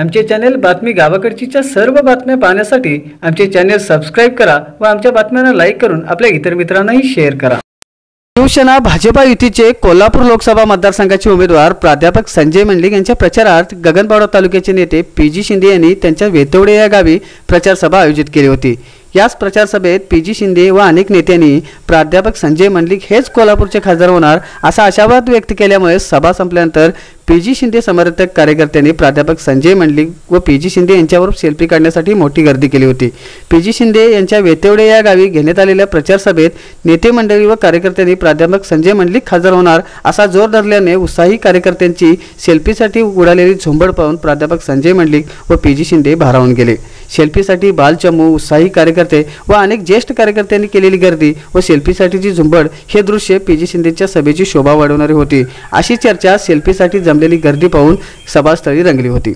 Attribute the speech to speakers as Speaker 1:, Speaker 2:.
Speaker 1: आमचे चॅनेल बातमी गावाकडचीच्या सर्व बातम्या पाहण्यासाठी आमचे चॅनेल सबस्क्राईब करा व आमच्या बातम्यांना लाईक करून आपल्या इतर मित्रांनाही शेअर करा. शिवसेना भाजपा युतीचे कोल्हापूर लोकसभा मतदारसंघाचे उमेदवार प्राध्यापक संजय मंडलिक यांच्या प्रचारार्थ गगनबावडा तालुक्याचे नेते पी जी शिंदे यांनी त्यांच्या वेतवडे या गावी प्रचारसभा आयोजित केली होती. याच प्रचार सभेत पी जी शिंदे व अनेक नेत्यांनी प्राध्यापक संजय मंडलिक हेच कोल्हापूरचे खासदार होणार असा आशावाद व्यक्त केल्यामुळे सभा संपल्यानंतर पी जी शिंदे समर्थक कार्यकर्त्यांनी प्राध्यापक संजय मंडलिक व पी जी शिंदे यांच्यावर सेल्फी काढण्यासाठी मोठी गर्दी केली होती. पी जी शिंदे यांच्या वेतेवडे या गावी घेण्यात आलेल्या प्रचार सभेत नेते मंडळी व कार्यकर्त्यांनी प्राध्यापक संजय मंडलिक खासदार होणार असा जोर धरल्याने उत्साही कार्यकर्त्यांची सेल्फीसाठी उडालेली झुंबड पाहून प्राध्यापक संजय मंडलिक व पी जी शिंदे भारावून गेले. सेल्फीसाठी बालचमू उत्साही कार्यकर्ते व अनेक ज्येष्ठ कार्यकर्त्यांनी केलेली गर्दी व सेल्फीसाठीची झुंबड हे दृश्य पी जी शिंदेच्या सभेची शोभा वाढवणारी होती. अशी चर्चा सेल्फीसाठी जमलेली गर्दी पाहून सभास्थळी रंगली होती.